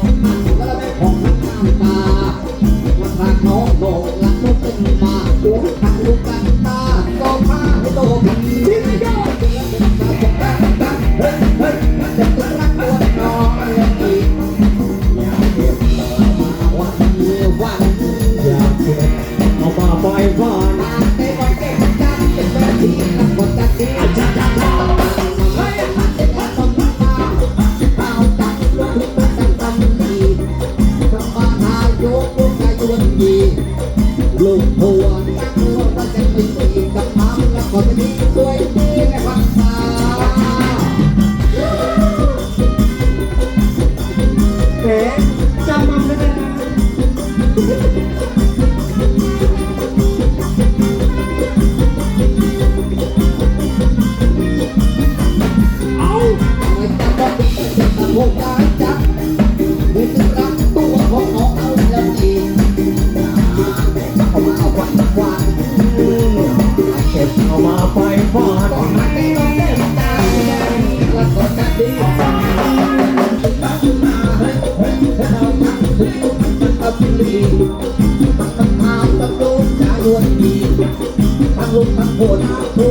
ผมก็ไม่ผมตาวันพาะน้องโด ดีลูกพวงยังพวเก็จะม่ดีกับน้ำแล้วก็จะดีด้วยที่ในวังตาแหมจำมันได้นะเอาะไรจะบอกจะมาพูได้ บอดไม่ต้องเต้นตาแล้วก็จัดีตั้งขึ้นมาเฮ้ยเฮ้ยเฮ้ยเราตั้งถึงมันเอาพิลีมันต้องพาตะโกนจะรวยดีทั้งลูกทั้งคนทุ